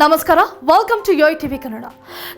ನಮಸ್ಕಾರ welcome to Yoyo TV Kannada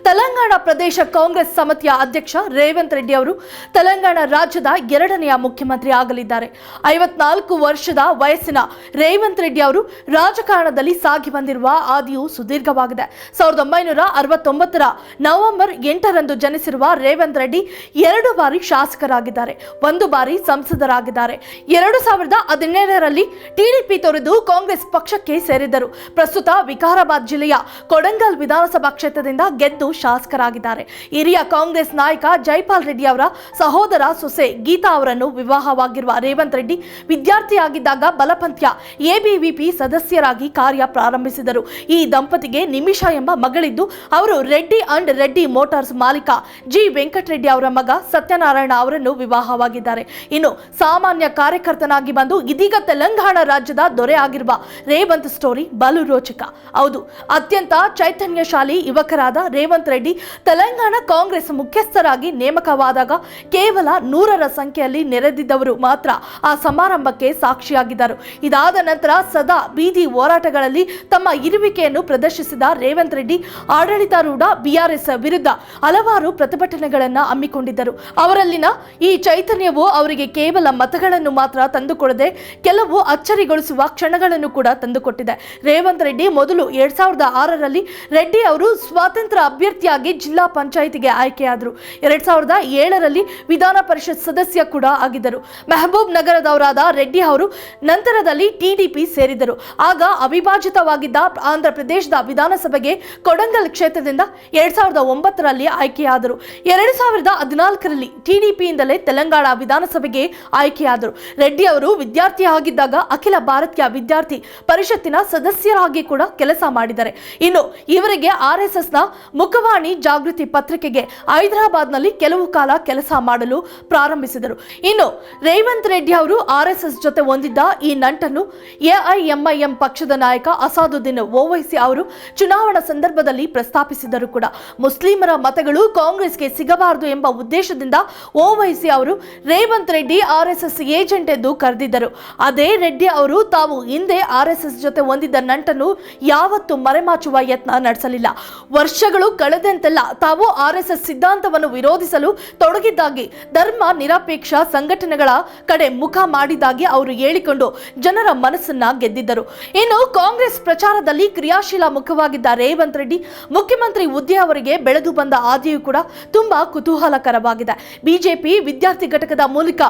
Telangana ಪ್ರದೇಶ ಕಾಂಗ್ರೆಸ್ ಸಮಿತಿಯ ಅಧ್ಯಕ್ಷ ರೇವಂತ್ ರೆಡ್ಡಿ ಅವರು ತೆಲಂಗಾಣ ರಾಜ್ಯದ ಎರಡನೆಯ ಮುಖ್ಯಮಂತ್ರಿ ಆಗಲಿದ್ದಾರೆ. ಐವತ್ನಾಲ್ಕು ವರ್ಷದ ವಯಸ್ಸಿನ ರೇವಂತ್ ರೆಡ್ಡಿ ಅವರು ರಾಜಕಾರಣದಲ್ಲಿ ಸಾಗಿ ಬಂದಿರುವ ಆದಿಯು ಸುದೀರ್ಘವಾಗಿದೆ. ಸಾವಿರದ ಒಂಬೈನೂರ ಅರವತ್ತೊಂಬತ್ತರ ನವೆಂಬರ್ ಎಂಟರಂದು ಜನಿಸಿರುವ ರೇವಂತ್ ರೆಡ್ಡಿ ಎರಡು ಬಾರಿ ಶಾಸಕರಾಗಿದ್ದಾರೆ. ಒಂದು ಬಾರಿ ಸಂಸದರಾಗಿದ್ದಾರೆ. ಎರಡು ಸಾವಿರದ ಹದಿನೇಳರಲ್ಲಿ ಟಿಡಿಪಿ ತೊರೆದು ಕಾಂಗ್ರೆಸ್ ಪಕ್ಷಕ್ಕೆ ಸೇರಿದ್ದರು. ಪ್ರಸ್ತುತ ವಿಕಾರಾಬಾದ್ ಜಿಲ್ಲೆಯ ಕೊಡಂಗಲ್ ವಿಧಾನಸಭಾ ಕ್ಷೇತ್ರದಿಂದ ಗೆದ್ದು ಶಾಸಕರಾಗಿದ್ದಾರೆ. ಹಿರಿಯ ಕಾಂಗ್ರೆಸ್ ನಾಯಕ ಜೈಪಾಲ್ ರೆಡ್ಡಿ ಅವರ ಸಹೋದರ ಸೊಸೆ ಗೀತಾ ಅವರನ್ನು ವಿವಾಹವಾಗಿರುವ ರೇವಂತ್ ರೆಡ್ಡಿ ವಿದ್ಯಾರ್ಥಿಯಾಗಿದ್ದಾಗ ಬಲಪಂಥ್ಯ ಎಬಿವಿಪಿ ಸದಸ್ಯರಾಗಿ ಕಾರ್ಯ ಪ್ರಾರಂಭಿಸಿದರು. ಈ ದಂಪತಿಗೆ ನಿಮಿಷ ಎಂಬ ಮಗಳಿದ್ದು, ಅವರು ರೆಡ್ಡಿ ಅಂಡ್ ರೆಡ್ಡಿ ಮೋಟಾರ್ಸ್ ಮಾಲೀಕ ಜಿ ವೆಂಕಟರೆಡ್ಡಿ ಅವರ ಮಗ ಸತ್ಯನಾರಾಯಣ ಅವರನ್ನು ವಿವಾಹವಾಗಿದ್ದಾರೆ. ಇನ್ನು ಸಾಮಾನ್ಯ ಕಾರ್ಯಕರ್ತನಾಗಿ ಬಂದು ಇದೀಗ ತೆಲಂಗಾಣ ರಾಜ್ಯದ ದೊರೆ ಆಗಿರುವ ರೇವಂತ್ ಸ್ಟೋರಿ ಬಲು ರೋಚಕ. ಹೌದು ಅತ್ಯಂತ ಚೈತನ್ಯಶಾಲಿ ಯುವಕರಾದ ರೇವಂತ್ ರೆಡ್ಡಿ ತೆಲಂಗಾಣ ಕಾಂಗ್ರೆಸ್ ಮುಖ್ಯಸ್ಥರಾಗಿ ನೇಮಕವಾದಾಗ ಕೇವಲ ನೂರರ ಸಂಖ್ಯೆಯಲ್ಲಿ ನೆರೆದಿದ್ದವರು ಮಾತ್ರ ಆ ಸಮಾರಂಭಕ್ಕೆ ಸಾಕ್ಷಿಯಾಗಿದ್ದರು. ಇದಾದ ನಂತರ ಸದಾ ಬೀದಿ ಹೋರಾಟಗಳಲ್ಲಿ ತಮ್ಮ ಇರುವಿಕೆಯನ್ನು ಪ್ರದರ್ಶಿಸಿದ ರೇವಂತ್ ರೆಡ್ಡಿ, ಆಡಳಿತಾರೂಢ ಬಿಆರ್ಎಸ್ ವಿರುದ್ಧ ಹಲವಾರು ಪ್ರತಿಭಟನೆಗಳನ್ನು ಹಮ್ಮಿಕೊಂಡಿದ್ದರು. ಅವರಲ್ಲಿನ ಈ ಚೈತನ್ಯವು ಅವರಿಗೆ ಕೇವಲ ಮತಗಳನ್ನು ಮಾತ್ರ ತಂದುಕೊಡದೆ ಕೆಲವು ಅಚ್ಚರಿಗೊಳಿಸುವ ಕ್ಷಣಗಳನ್ನು ಕೂಡ ತಂದುಕೊಟ್ಟಿದೆ. ರೇವಂತ್ ರೆಡ್ಡಿ ಮೊದಲು ಎರಡ್ ಸಾವಿರದ ಆರರಲ್ಲಿ ರೆಡ್ಡಿ ಅವರು ಸ್ವಾತಂತ್ರ್ಯ ಅಭ್ಯರ್ಥಿಯಾಗಿ ಜಿಲ್ಲಾ ಪಂಚಾಯಿತಿಗೆ ಆಯ್ಕೆಯಾದರು. ಎರಡ್ ಸಾವಿರದ ಏಳರಲ್ಲಿ ವಿಧಾನ ಪರಿಷತ್ ಸದಸ್ಯ ಕೂಡ ಆಗಿದ್ದರು. ಮೆಹಬೂಬ್ ನಗರದವರಾದ ರೆಡ್ಡಿ ಅವರು ನಂತರದಲ್ಲಿ ಟಿಡಿಪಿ ಸೇರಿದರು ಆಗ ಅವಿಭಾಜಿತವಾಗಿದ್ದ ಆಂಧ್ರಪ್ರದೇಶದ ವಿಧಾನಸಭೆಗೆ ಕೊಡಂಗಲ್ ಕ್ಷೇತ್ರದಿಂದ ಎರಡ್ ಸಾವಿರದ ಒಂಬತ್ತರಲ್ಲಿ ಆಯ್ಕೆಯಾದರು. ಎರಡು ಸಾವಿರದ ಹದಿನಾಲ್ಕರಲ್ಲಿ ಟಿಡಿಪಿಯಿಂದಲೇ ತೆಲಂಗಾಣ ವಿಧಾನಸಭೆಗೆ ಆಯ್ಕೆಯಾದರು. ರೆಡ್ಡಿ ಅವರು ವಿದ್ಯಾರ್ಥಿ ಆಗಿದ್ದಾಗ ಅಖಿಲ ಭಾರತೀಯ ವಿದ್ಯಾರ್ಥಿ ಪರಿಷತ್ತಿನ ಸದಸ್ಯರಾಗಿ ಕೂಡ ಕೆಲಸ ಮಾಡಿದ್ದಾರೆ. ಇನ್ನು ಇವರಿಗೆ ಆರ್ ಎಸ್ ಎಸ್ನ ಮುಖವಾಣಿ ಜಾಗೃತಿ ಪತ್ರಿಕೆಗೆ ಹೈದರಾಬಾದ್ನಲ್ಲಿ ಕೆಲವು ಕಾಲ ಕೆಲಸ ಮಾಡಲು ಪ್ರಾರಂಭಿಸಿದರು. ಇನ್ನು ರೇವಂತ್ ರೆಡ್ಡಿ ಅವರು ಆರ್ ಜೊತೆ ಹೊಂದಿದ್ದ ಈ ನಂಟನ್ನು ಎಐಎಂಐಎಂ ಪಕ್ಷದ ನಾಯಕ ಅಸಾದುದ್ದೀನ್ ಓವೈಸಿ ಅವರು ಚುನಾವಣಾ ಸಂದರ್ಭದಲ್ಲಿ ಪ್ರಸ್ತಾಪಿಸಿದರು ಕೂಡ. ಮುಸ್ಲಿಮರ ಮತಗಳು ಕಾಂಗ್ರೆಸ್ಗೆ ಸಿಗಬಾರದು ಎಂಬ ಉದ್ದೇಶದಿಂದ ಓವೈಸಿ ಅವರು ರೇವಂತ್ ರೆಡ್ಡಿ ಆರ್ ಏಜೆಂಟ್ ಎಂದು ಕರೆದಿದ್ದರು. ಅದೇ ರೆಡ್ಡಿ ಅವರು ತಾವು ಹಿಂದೆ ಆರ್ ಎಸ್ ಎಸ್ ಜೊತೆ ಹೊಂದಿದ್ದ ನಂಟನ್ನು ಯಾವತ್ತೂ ಮರೆಮಾಚುವ ಯತ್ನ ನಡೆಸಲಿಲ್ಲ. ವರ್ಷಗಳು ಕಳೆದಂತೆಲ್ಲ ತಾವು ಆರ್ ಎಸ್ ಎಸ್ ಸಿದ್ಧಾಂತವನ್ನು ವಿರೋಧಿಸಲು ತೊಡಗಿದ್ದಾಗಿ, ಧರ್ಮ ನಿರಪೇಕ್ಷ ಸಂಘಟನೆಗಳ ಕಡೆ ಮುಖ ಮಾಡಿದ್ದಾಗಿ ಅವರು ಹೇಳಿಕೊಂಡು ಜನರ ಮನಸ್ಸನ್ನ ಗೆದ್ದಿದ್ದರು. ಇನ್ನು ಕಾಂಗ್ರೆಸ್ ಪ್ರಚಾರದಲ್ಲಿ ಕ್ರಿಯಾಶೀಲ ಮುಖವಾಗಿದ್ದ ರೇವಂತ್ ರೆಡ್ಡಿ, ಮುಖ್ಯಮಂತ್ರಿ ಹುದ್ದೆ ಅವರಿಗೆ ಬೆಳೆದು ಬಂದ ಆದಿಯೂ ಕೂಡ ತುಂಬಾ ಕುತೂಹಲಕರವಾಗಿದೆ. ಬಿಜೆಪಿ ವಿದ್ಯಾರ್ಥಿ ಘಟಕದ ಮೂಲಕ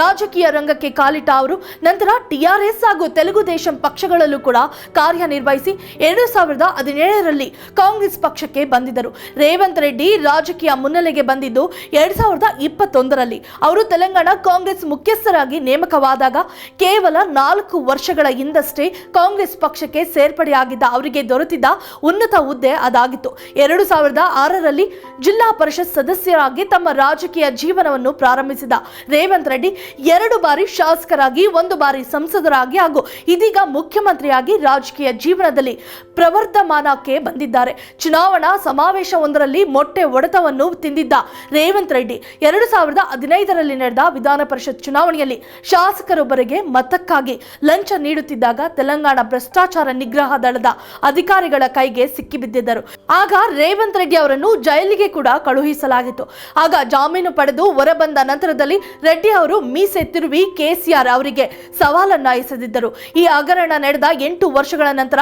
ರಾಜಕೀಯ ರಂಗಕ್ಕೆ ಕಾಲಿಟ್ಟ ಅವರು, ನಂತರ ಟಿಆರ್ಎಸ್ ಹಾಗೂ ತೆಲುಗು ದೇಶಂ ಪಕ್ಷಗಳಲ್ಲೂ ಕೂಡ ಕಾರ್ಯನಿರ್ವಹಿಸಿ, ಎರಡು ಸಾವಿರದ ಹದಿನೇಳರಲ್ಲಿ ಕಾಂಗ್ರೆಸ್ ಪಕ್ಷಕ್ಕೆ ಬಂದಿದ್ದರು. ರೇವಂತ್ ರೆಡ್ಡಿ ರಾಜಕೀಯ ಮುನ್ನೆಲೆಗೆ ಬಂದಿದ್ದು ಎರಡ್ ಸಾವಿರದ ಇಪ್ಪತ್ತೊಂದರಲ್ಲಿ. ಅವರು ತೆಲಂಗಾಣ ಕಾಂಗ್ರೆಸ್ ಮುಖ್ಯಸ್ಥರಾಗಿ ನೇಮಕವಾದಾಗ ಕೇವಲ ನಾಲ್ಕು ವರ್ಷಗಳ ಹಿಂದಷ್ಟೇ ಕಾಂಗ್ರೆಸ್ ಪಕ್ಷಕ್ಕೆ ಸೇರ್ಪಡೆಯಾಗಿದ್ದ ಅವರಿಗೆ ದೊರೆತಿದ್ದ ಉನ್ನತ ಹುದ್ದೆ ಅದಾಗಿತ್ತು. ಎರಡು ಸಾವಿರದ ಆರರಲ್ಲಿ ಜಿಲ್ಲಾ ಪರಿಷತ್ ಸದಸ್ಯರಾಗಿ ತಮ್ಮ ರಾಜಕೀಯ ಜೀವನವನ್ನು ಪ್ರಾರಂಭಿಸಿದ ರೇವಂತ್ ರೆಡ್ಡಿ ಎರಡು ಬಾರಿ ಶಾಸಕರಾಗಿ, ಒಂದು ಬಾರಿ ಸಂಸದರಾಗಿ ಹಾಗೂ ಇದೀಗ ಮುಖ್ಯಮಂತ್ರಿಯಾಗಿ ರಾಜಕೀಯ ಜೀವನದಲ್ಲಿ ಪ್ರವರ್ಧಮಾನಕ್ಕೆ ಬಂದಿದ್ದಾರೆ. ಚುನಾವಣಾ ಸಮಾವೇಶವೊಂದರಲ್ಲಿ ಮೊಟ್ಟೆ ಒಡೆತವನ್ನು ತಿಂದಿದ್ದ ರೇವಂತ್ ರೆಡ್ಡಿ ಎರಡು ಸಾವಿರದ ಹದಿನೈದರಲ್ಲಿ ನಡೆದ ವಿಧಾನ ಪರಿಷತ್ ಚುನಾವಣೆಯಲ್ಲಿ ಶಾಸಕರೊಬ್ಬರಿಗೆ ಮತಕ್ಕಾಗಿ ಲಂಚ ನೀಡುತ್ತಿದ್ದಾಗ ತೆಲಂಗಾಣ ಭ್ರಷ್ಟಾಚಾರ ನಿಗ್ರಹ ದಳದ ಅಧಿಕಾರಿಗಳ ಕೈಗೆ ಸಿಕ್ಕಿಬಿದ್ದಿದ್ದರು. ಆಗ ರೇವಂತ್ ರೆಡ್ಡಿ ಅವರನ್ನು ಜೈಲಿಗೆ ಕೂಡ ಕಳುಹಿಸಲಾಗಿತ್ತು. ಆಗ ಜಾಮೀನು ಪಡೆದು ಹೊರಬಂದ ನಂತರದಲ್ಲಿ ರೆಡ್ಡಿ ಅವರು ಮೀಸೆ ತಿರುವಿ ಕೆಸಿಆರ್ ಅವರಿಗೆ ಸವಾಲನ್ನ ಎಸೆದಿದ್ದರು ಈ ಹಗರಣ ನಡೆದ ಎಂಟು ವರ್ಷಗಳ ನಂತರ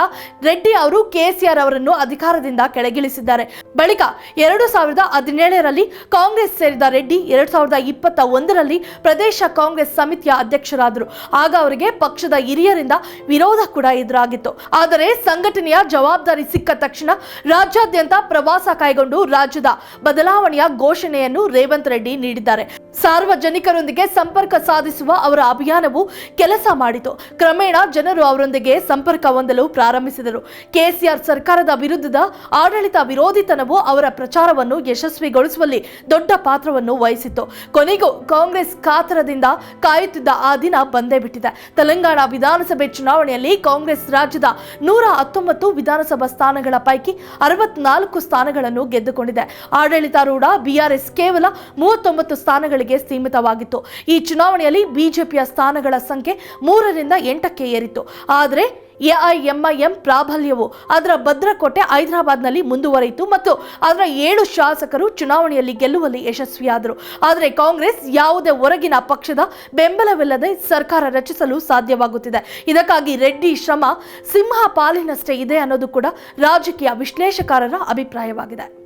ರೆಡ್ಡಿ ಅವರು ಕೆಸಿಆರ್ ಅವರನ್ನು ಅಧಿಕಾರದಿಂದ ಕೆಳಗಿಳಿಸಿದ್ದಾರೆ. ಬಳಿಕ ಎರಡು ಸಾವಿರದ ಹದಿನೇಳರಲ್ಲಿ ಕಾಂಗ್ರೆಸ್ ಸೇರಿದ ರೆಡ್ಡಿ ಎರಡು ಸಾವಿರದ ಇಪ್ಪತ್ತ ಒಂದರಲ್ಲಿ ಪ್ರದೇಶ ಕಾಂಗ್ರೆಸ್ ಸಮಿತಿಯ ಅಧ್ಯಕ್ಷರಾದರು. ಆಗ ಅವರಿಗೆ ಪಕ್ಷದ ಹಿರಿಯರಿಂದ ವಿರೋಧ ಕೂಡ ಎದುರಾಗಿತ್ತು. ಆದರೆ ಸಂಘಟನೆಯ ಜವಾಬ್ದಾರಿ ಸಿಕ್ಕ ತಕ್ಷಣ ರಾಜ್ಯಾದ್ಯಂತ ಪ್ರವಾಸ ಕೈಗೊಂಡು ರಾಜ್ಯದ ಬದಲಾವಣೆಯ ಘೋಷಣೆಯನ್ನು ರೇವಂತ್ ರೆಡ್ಡಿ ನೀಡಿದ್ದಾರೆ. ಸಾರ್ವಜನಿಕರೊಂದಿಗೆ ಸಂಪರ್ಕ ಸಾಧಿಸುವ ಅವರ ಅಭಿಯಾನವು ಕೆಲಸ ಮಾಡಿತು. ಕ್ರಮೇಣ ಜನರು ಅವರೊಂದಿಗೆ ಸಂಪರ್ಕ ಹೊಂದಲು ಪ್ರಾರಂಭಿಸಿದರು. ಕೆಸಿಆರ್ ಸರ್ಕಾರದ ವಿರುದ್ಧದ ಆಡಳಿತ ವಿರೋಧಿತನವು ಅವರ ಪ್ರಚಾರವನ್ನು ಯಶಸ್ವಿಗೊಳಿಸುವಲ್ಲಿ ದೊಡ್ಡ ಪಾತ್ರವನ್ನು ವಹಿಸಿತ್ತು. ಕೊನೆಗೂ ಕಾಂಗ್ರೆಸ್ ಕಾತರದಿಂದ ಕಾಯುತ್ತಿದ್ದ ಆ ದಿನ ಬಂದೇ ಬಿಟ್ಟಿದೆ. ತೆಲಂಗಾಣ ವಿಧಾನಸಭೆ ಚುನಾವಣೆಯಲ್ಲಿ ಕಾಂಗ್ರೆಸ್ ರಾಜ್ಯದ ನೂರ ಹತ್ತೊಂಬತ್ತು ವಿಧಾನಸಭಾ ಸ್ಥಾನಗಳ ಪೈಕಿ ಅರವತ್ನಾಲ್ಕು ಸ್ಥಾನಗಳನ್ನು ಗೆದ್ದುಕೊಂಡಿದೆ. ಆಡಳಿತಾರೂಢ ಬಿಆರ್ಎಸ್ ಕೇವಲ ಮೂವತ್ತೊಂಬತ್ತು ಸ್ಥಾನಗಳಿಗೆ ಸ್ಥಾನಗಳಿಗೆ ಸೀಮಿತವಾಗಿತ್ತು. ಈ ಚುನಾವಣೆಯಲ್ಲಿ ಬಿಜೆಪಿಯ ಸ್ಥಾನಗಳ ಸಂಖ್ಯೆ ಮೂರರಿಂದ ಎಂಟಕ್ಕೆ ಏರಿತ್ತು. ಆದರೆ ಎಐಎಂಐಎಂ ಪ್ರಾಬಲ್ಯವು ಅದರ ಭದ್ರಕೋಟೆ ಹೈದರಾಬಾದ್ನಲ್ಲಿ ಮುಂದುವರಿಯಿತು ಮತ್ತು ಅದರ ಏಳು ಶಾಸಕರು ಚುನಾವಣೆಯಲ್ಲಿ ಗೆಲ್ಲುವಲ್ಲಿ ಯಶಸ್ವಿಯಾದರು. ಆದರೆ ಕಾಂಗ್ರೆಸ್ ಯಾವುದೇ ಹೊರಗಿನ ಪಕ್ಷದ ಬೆಂಬಲವಿಲ್ಲದೆ ಸರ್ಕಾರ ರಚಿಸಲು ಸಾಧ್ಯವಾಗುತ್ತಿದೆ. ಇದಕ್ಕಾಗಿ ರೆಡ್ಡಿ ಶ್ರಮ, ಸಿಂಹ ಪಾಲಿನಷ್ಟೇ ಇದೆ ಅನ್ನೋದು ಕೂಡ ರಾಜಕೀಯ ವಿಶ್ಲೇಷಕಾರರ ಅಭಿಪ್ರಾಯವಾಗಿದೆ.